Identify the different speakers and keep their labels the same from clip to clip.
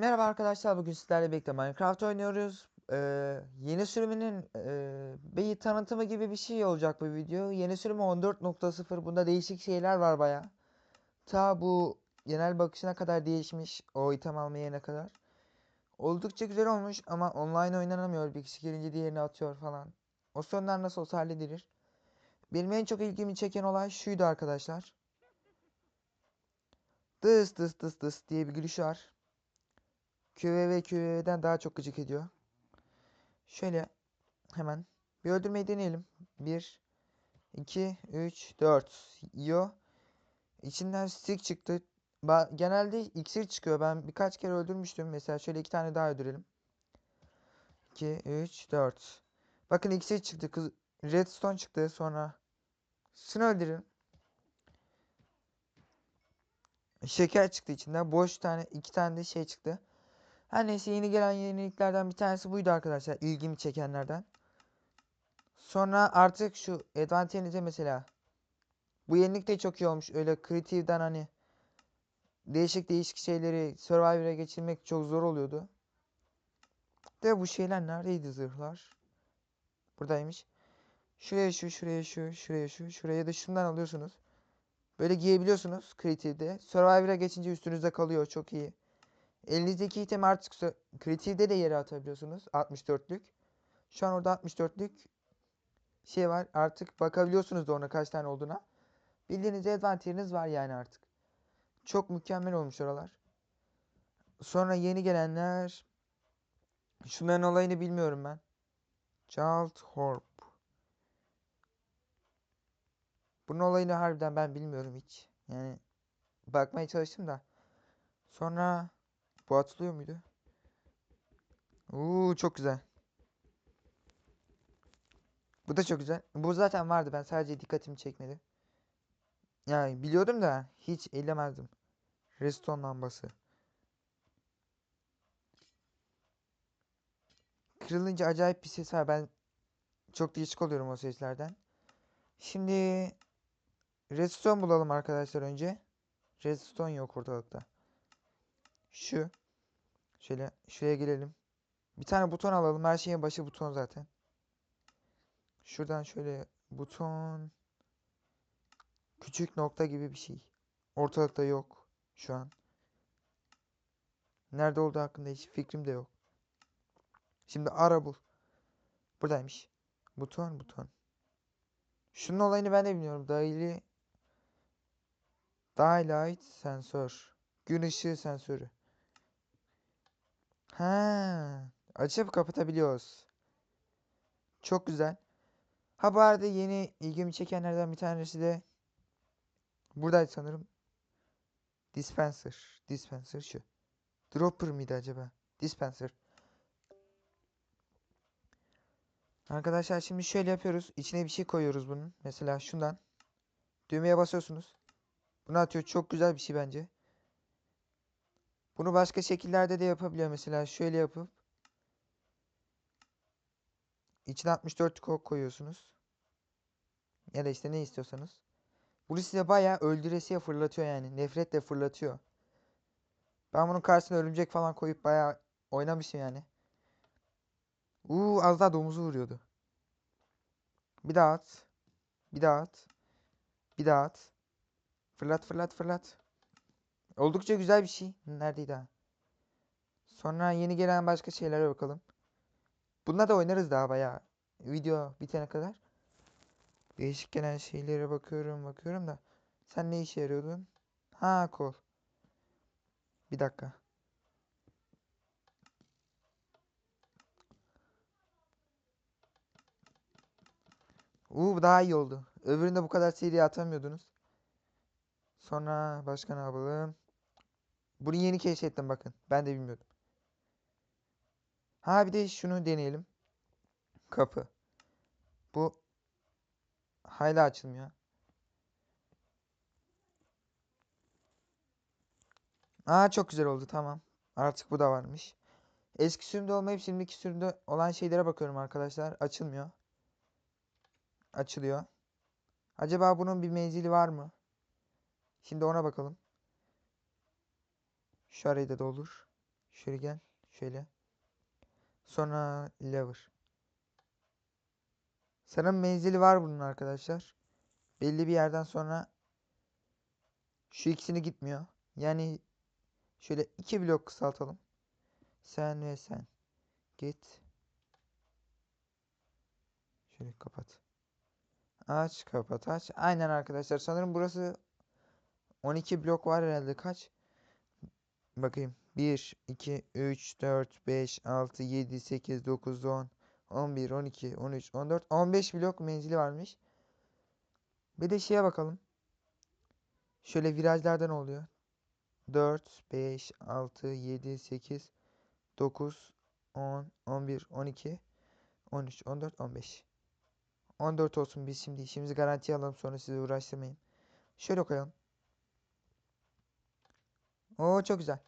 Speaker 1: Merhaba arkadaşlar bugün sizlerle birlikte Minecraft oynuyoruz. Ee, yeni sürümünün e, bir tanıtımı gibi bir şey olacak bu video. Yeni sürümü 14.0 bunda değişik şeyler var baya. Ta bu genel bakışına kadar değişmiş o item alma yerine kadar. Oldukça güzel olmuş ama online oynanamıyor. Bir kişi gelince diğerini atıyor falan. O sorunlar nasıl olsa halledilir. Benim en çok ilgimi çeken olay şuydu arkadaşlar. Dıs dıs dıs dıs diye bir gülüş var. QV QV'den daha çok gıcık ediyor. Şöyle hemen bir öldürmeyi deneyelim. 1 2 3 4 Yo. İçinden stick çıktı. Ba genelde iksir çıkıyor. Ben birkaç kere öldürmüştüm. Mesela şöyle iki tane daha öldürelim. 2 3 4 Bakın iksir çıktı. Kız redstone çıktı sonra. Şunu öldürün. Şeker çıktı içinden. Boş tane iki tane de şey çıktı. Her neyse yeni gelen yeniliklerden bir tanesi buydu arkadaşlar. ilgimi çekenlerden. Sonra artık şu Advantage'e mesela. Bu yenilik de çok iyi olmuş. Öyle Creative'den hani değişik değişik şeyleri Survivor'a geçirmek çok zor oluyordu. De bu şeyler neredeydi zırhlar? Buradaymış. Şuraya şu, şuraya şu, şuraya şu, şuraya da şundan alıyorsunuz. Böyle giyebiliyorsunuz Creative'de. Survivor'a geçince üstünüzde kalıyor. Çok iyi. Elinizdeki item artık Creative'de de yere atabiliyorsunuz. 64'lük. Şu an orada 64'lük şey var. Artık bakabiliyorsunuz da ona kaç tane olduğuna. Bildiğiniz advantage'iniz var yani artık. Çok mükemmel olmuş oralar. Sonra yeni gelenler. Şunların olayını bilmiyorum ben. Child Horp. Bunun olayını harbiden ben bilmiyorum hiç. Yani bakmaya çalıştım da. Sonra bu atılıyor muydu? Uuu çok güzel. Bu da çok güzel. Bu zaten vardı. Ben sadece dikkatimi çekmedi. Yani biliyordum da hiç ellemezdim. Redstone lambası. Kırılınca acayip bir ses var. Ben çok değişik oluyorum o seslerden. Şimdi redstone bulalım arkadaşlar önce. Redstone yok ortalıkta. Şu. Şöyle şuraya gelelim. Bir tane buton alalım. Her şeyin başı buton zaten. Şuradan şöyle buton. Küçük nokta gibi bir şey. Ortalıkta yok şu an. Nerede olduğu hakkında hiç fikrim de yok. Şimdi ara bul. Buradaymış. Buton buton. Şunun olayını ben de bilmiyorum. Daily Daylight sensör. Gün ışığı sensörü. Ha, açıp kapatabiliyoruz. Çok güzel. Ha bu arada yeni ilgimi çekenlerden bir tanesi de buradaydı sanırım. Dispenser. Dispenser şu. Dropper mıydı acaba? Dispenser. Arkadaşlar şimdi şöyle yapıyoruz. İçine bir şey koyuyoruz bunun. Mesela şundan. Düğmeye basıyorsunuz. Bunu atıyor. Çok güzel bir şey bence. Bunu başka şekillerde de yapabiliyor. Mesela şöyle yapıp içine 64 kok koyuyorsunuz. Ya da işte ne istiyorsanız. Bunu size bayağı öldüresiye fırlatıyor yani. Nefretle fırlatıyor. Ben bunun karşısına örümcek falan koyup bayağı oynamışım yani. Uuu az daha domuzu vuruyordu. Bir daha at. Bir daha at. Bir daha at. Fırlat fırlat fırlat. Oldukça güzel bir şey. Neredeydi ha? Sonra yeni gelen başka şeylere bakalım. Bunda da oynarız daha bayağı. Video bitene kadar. Değişik gelen şeylere bakıyorum bakıyorum da. Sen ne işe yarıyordun? Ha kol. Bir dakika. Uuu daha iyi oldu. Öbüründe bu kadar seri atamıyordunuz. Sonra başka ne yapalım? Bunu yeni keşfettim bakın. Ben de bilmiyordum. Ha bir de şunu deneyelim. Kapı. Bu hala açılmıyor. Aa çok güzel oldu tamam. Artık bu da varmış. Eski sürümde olmayıp şimdiki sürümde olan şeylere bakıyorum arkadaşlar. Açılmıyor. Açılıyor. Acaba bunun bir menzili var mı? Şimdi ona bakalım. Şu da doldur. Şöyle gel. Şöyle. Sonra lever. Sanırım menzili var bunun arkadaşlar. Belli bir yerden sonra şu ikisini gitmiyor. Yani şöyle iki blok kısaltalım. Sen ve sen. Git. Şöyle kapat. Aç kapat aç. Aynen arkadaşlar. Sanırım burası 12 blok var herhalde. Kaç? Bakayım. 1, 2, 3, 4, 5, 6, 7, 8, 9, 10, 11, 12, 13, 14, 15 blok menzili varmış. Bir de şeye bakalım. Şöyle virajlarda ne oluyor? 4, 5, 6, 7, 8, 9, 10, 11, 12, 13, 14, 15. 14 olsun biz şimdi işimizi garantiye alalım sonra sizi uğraştırmayın. Şöyle koyalım. Oo çok güzel.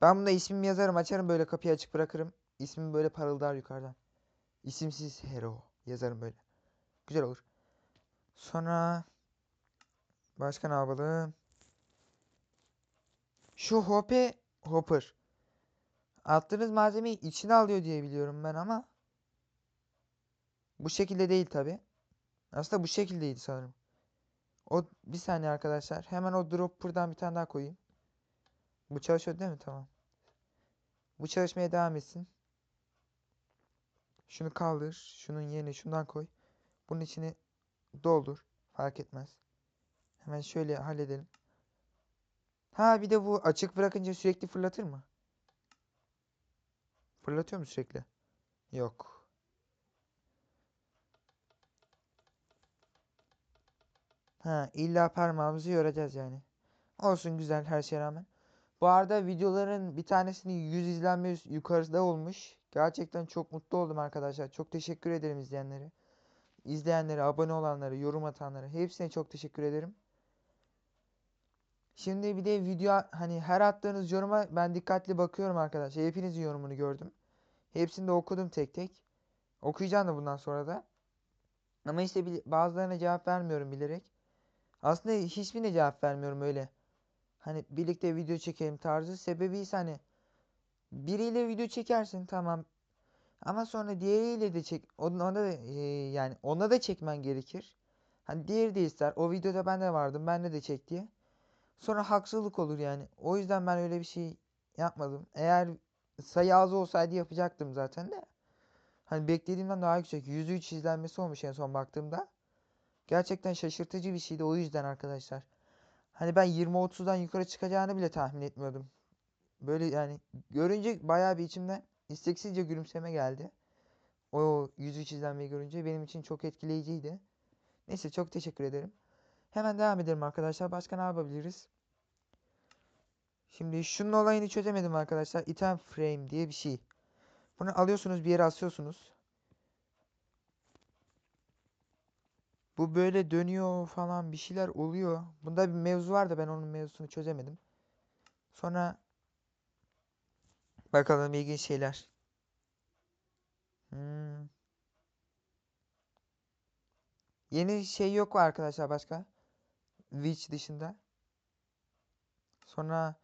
Speaker 1: Ben bunda ismimi yazarım açarım böyle kapıyı açık bırakırım. İsmim böyle parıldar yukarıdan. İsimsiz hero yazarım böyle. Güzel olur. Sonra başka ne yapalım? Şu hope hopper. Attığınız malzemeyi içine alıyor diye biliyorum ben ama bu şekilde değil tabi. Aslında bu şekildeydi sanırım. O bir saniye arkadaşlar. Hemen o dropper'dan bir tane daha koyayım. Bu çalışıyor değil mi? Tamam. Bu çalışmaya devam etsin. Şunu kaldır. Şunun yerine şundan koy. Bunun içini doldur. Fark etmez. Hemen şöyle halledelim. Ha bir de bu açık bırakınca sürekli fırlatır mı? Fırlatıyor mu sürekli? Yok. Ha illa parmağımızı yoracağız yani. Olsun güzel her şeye rağmen. Bu arada videoların bir tanesinin 100 izlenme yukarıda olmuş. Gerçekten çok mutlu oldum arkadaşlar. Çok teşekkür ederim izleyenlere. İzleyenlere, abone olanlara, yorum atanlara hepsine çok teşekkür ederim. Şimdi bir de video hani her attığınız yoruma ben dikkatli bakıyorum arkadaşlar. Hepinizin yorumunu gördüm. Hepsini de okudum tek tek. Okuyacağım da bundan sonra da. Ama işte bazılarına cevap vermiyorum bilerek. Aslında hiçbirine cevap vermiyorum öyle. Hani birlikte video çekelim tarzı. Sebebi ise hani biriyle video çekersin tamam. Ama sonra diğeriyle de çek. Ona da e, yani ona da çekmen gerekir. Hani diğeri de ister. O videoda ben de vardım. Ben de de çek diye. Sonra haksızlık olur yani. O yüzden ben öyle bir şey yapmadım. Eğer sayı az olsaydı yapacaktım zaten de. Hani beklediğimden daha yüksek. 103 izlenmesi olmuş en son baktığımda. Gerçekten şaşırtıcı bir şeydi o yüzden arkadaşlar. Hani ben 20-30'dan yukarı çıkacağını bile tahmin etmiyordum. Böyle yani görünce bayağı bir içimden isteksizce gülümseme geldi. O 103 izlenmeyi görünce benim için çok etkileyiciydi. Neyse çok teşekkür ederim. Hemen devam edelim arkadaşlar. Başka ne yapabiliriz? Şimdi şunun olayını çözemedim arkadaşlar. Item frame diye bir şey. Bunu alıyorsunuz bir yere asıyorsunuz. Bu böyle dönüyor falan bir şeyler oluyor. Bunda bir mevzu var da ben onun mevzusunu çözemedim. Sonra bakalım ilginç şeyler. Hmm. Yeni şey yok mu arkadaşlar başka? Witch dışında. Sonra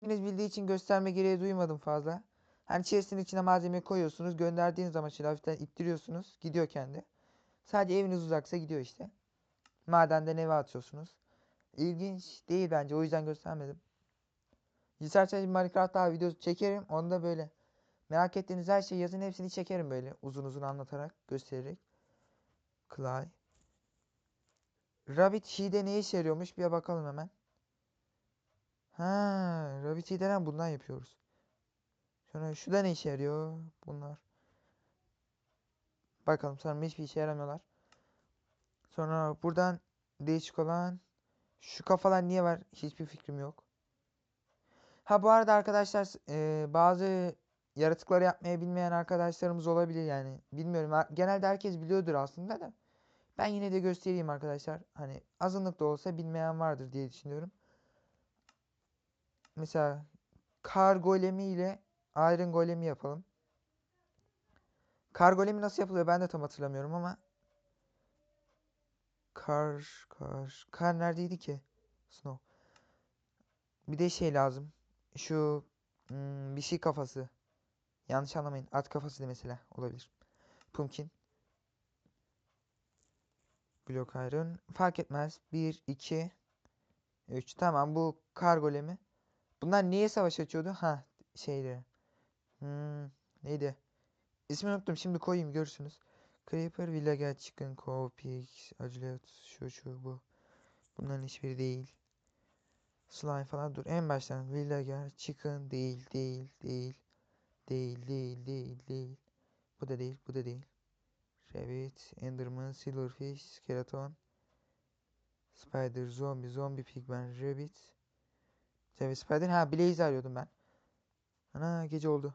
Speaker 1: hepiniz bildiği için gösterme gereği duymadım fazla. Hani içerisinin içine malzemeyi koyuyorsunuz. Gönderdiğiniz zaman şöyle hafiften ittiriyorsunuz. Gidiyor kendi. Sadece eviniz uzaksa gidiyor işte. Madenden eve atıyorsunuz. İlginç değil bence. O yüzden göstermedim. İsterseniz Minecraft daha video çekerim. Onda böyle merak ettiğiniz her şeyi yazın. Hepsini çekerim böyle. Uzun uzun anlatarak, göstererek. Clay. Rabbit Shee'de ne işe yarıyormuş? Bir bakalım hemen. Ha, Rabbit Shee'den bundan yapıyoruz. Sonra şu da ne işe yarıyor? Bunlar. Bakalım sanırım hiçbir işe yaramıyorlar. Sonra buradan değişik olan şu kafalar niye var? Hiçbir fikrim yok. Ha bu arada arkadaşlar e, bazı yaratıkları yapmaya bilmeyen arkadaşlarımız olabilir yani. Bilmiyorum. Genelde herkes biliyordur aslında da. Ben yine de göstereyim arkadaşlar. Hani azınlık da olsa bilmeyen vardır diye düşünüyorum. Mesela kar golemi ile iron golemi yapalım. Kar golemi nasıl yapılıyor ben de tam hatırlamıyorum ama. Kar, kar. Kar neredeydi ki? Snow. Bir de şey lazım. Şu Hmm, bir şey kafası. Yanlış anlamayın. At kafası da mesela olabilir. Pumpkin. Block Iron. Fark etmez. 1, 2, 3. Tamam bu kar golemi. Bunlar niye savaş açıyordu? Ha şeydi. Hmm, neydi? İsmini unuttum. Şimdi koyayım görürsünüz. Creeper, Villager, Chicken, Cow, Pig, Aculet, şu şu bu. Bunların hiçbiri değil. Slime falan dur. En baştan Villager, Chicken değil, değil, değil. Değil, değil, değil, değil. Bu da değil, bu da değil. Rabbit, Enderman, Silverfish, Skeleton, Spider, Zombie, Zombie Pigman, Rabbit. Tabii Spider. Ha Blaze arıyordum ben. Ana gece oldu.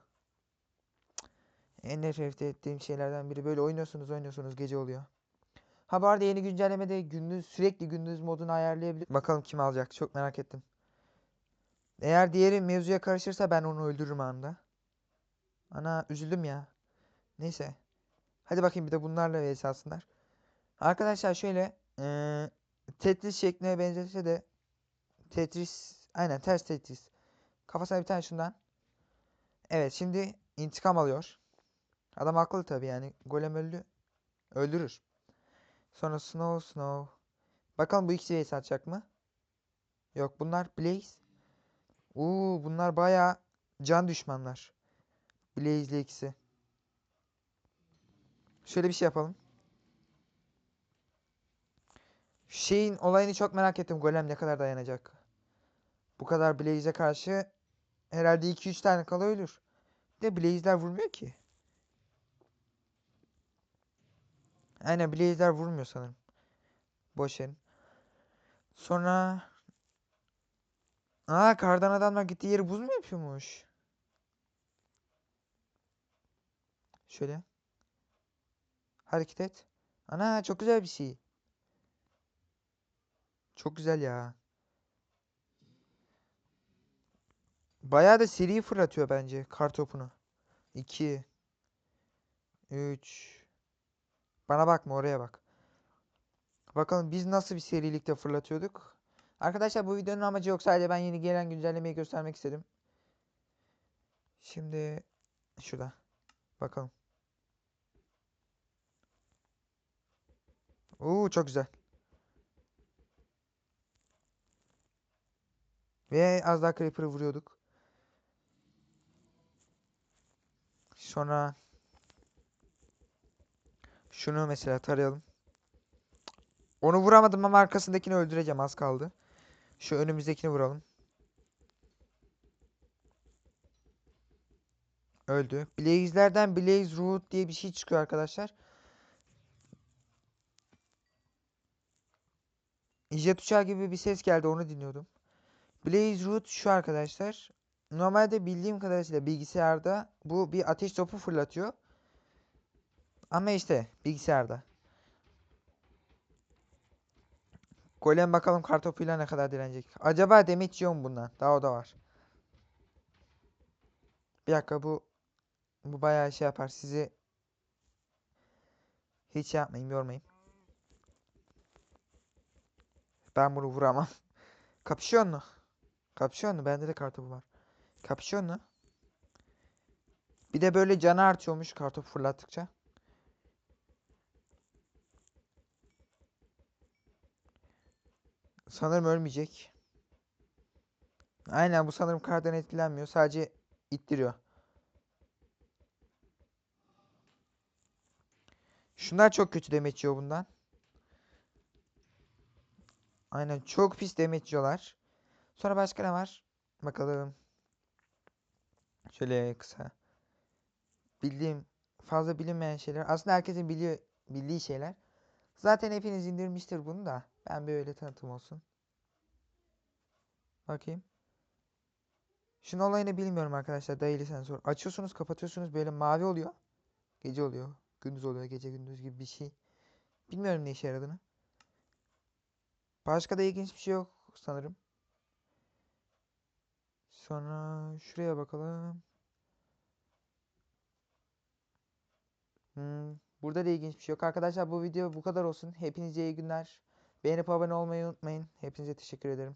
Speaker 1: En nefret ettiğim şeylerden biri. Böyle oynuyorsunuz oynuyorsunuz gece oluyor. Ha bu arada yeni güncellemede gündüz sürekli gündüz modunu ayarlayabilir. Bakalım kim alacak çok merak ettim. Eğer diğeri mevzuya karışırsa ben onu öldürürüm anında. Ana üzüldüm ya. Neyse. Hadi bakayım bir de bunlarla vs. Arkadaşlar şöyle eee Tetris şekline benzese de Tetris aynen ters Tetris. Kafasına bir tane şundan. Evet şimdi intikam alıyor. Adam haklı tabii yani. Golem öldü. Öldürür. Sonra Snow Snow. Bakalım bu ikisi vs atacak mı? Yok bunlar Blaze. Uuu bunlar baya can düşmanlar. Blaze ikisi. Şöyle bir şey yapalım. Şeyin olayını çok merak ettim. Golem ne kadar dayanacak? Bu kadar Blaze'e karşı herhalde 2-3 tane kala ölür. De Blaze'ler vurmuyor ki. Aynen Blaze'ler vurmuyor sanırım. Boş. Sonra Aa kardan adamlar gittiği yeri buz mu yapıyormuş? Şöyle. Hareket et. Ana çok güzel bir şey. Çok güzel ya. Bayağı da seri fırlatıyor bence kar topunu. 2 3 Bana bakma oraya bak. Bakalım biz nasıl bir serilikte fırlatıyorduk. Arkadaşlar bu videonun amacı yok. Sadece ben yeni gelen güncellemeyi göstermek istedim. Şimdi şurada. Bakalım. Oo çok güzel. Ve az daha Creeper'ı vuruyorduk. Sonra şunu mesela tarayalım. Onu vuramadım ama arkasındakini öldüreceğim az kaldı. Şu önümüzdekini vuralım. Öldü. Blaze'lerden Blaze Root diye bir şey çıkıyor arkadaşlar. Jet uçağı gibi bir ses geldi onu dinliyordum. Blaze Root şu arkadaşlar. Normalde bildiğim kadarıyla bilgisayarda bu bir ateş topu fırlatıyor. Ama işte bilgisayarda. Golem bakalım kartopuyla ne kadar direnecek. Acaba damage yiyor mu bundan? Daha o da var. Bir dakika bu bu bayağı şey yapar. Sizi hiç şey yapmayın, yormayın. Ben bunu vuramam. Kapışıyor mu? Kapışıyor mu? Bende de kartopu var. Kapışıyor mu? Bir de böyle canı artıyormuş kartopu fırlattıkça. Sanırım ölmeyecek. Aynen bu sanırım kardan etkilenmiyor. Sadece ittiriyor. Şunlar çok kötü demet yiyor bundan. Aynen çok pis demet yiyorlar. Sonra başka ne var? Bakalım. Şöyle kısa. Bildiğim fazla bilinmeyen şeyler. Aslında herkesin biliyor bildiği şeyler. Zaten hepiniz indirmiştir bunu da. Ben böyle tanıtım olsun. Bakayım. Şunun olayını bilmiyorum arkadaşlar. Daily sensör. Açıyorsunuz kapatıyorsunuz böyle mavi oluyor. Gece oluyor. Gündüz oluyor. Gece gündüz gibi bir şey. Bilmiyorum ne işe yaradığını. Başka da ilginç bir şey yok sanırım. Sonra şuraya bakalım. Hmm, burada da ilginç bir şey yok. Arkadaşlar bu video bu kadar olsun. Hepinize iyi günler. Beğenip abone olmayı unutmayın. Hepinize teşekkür ederim.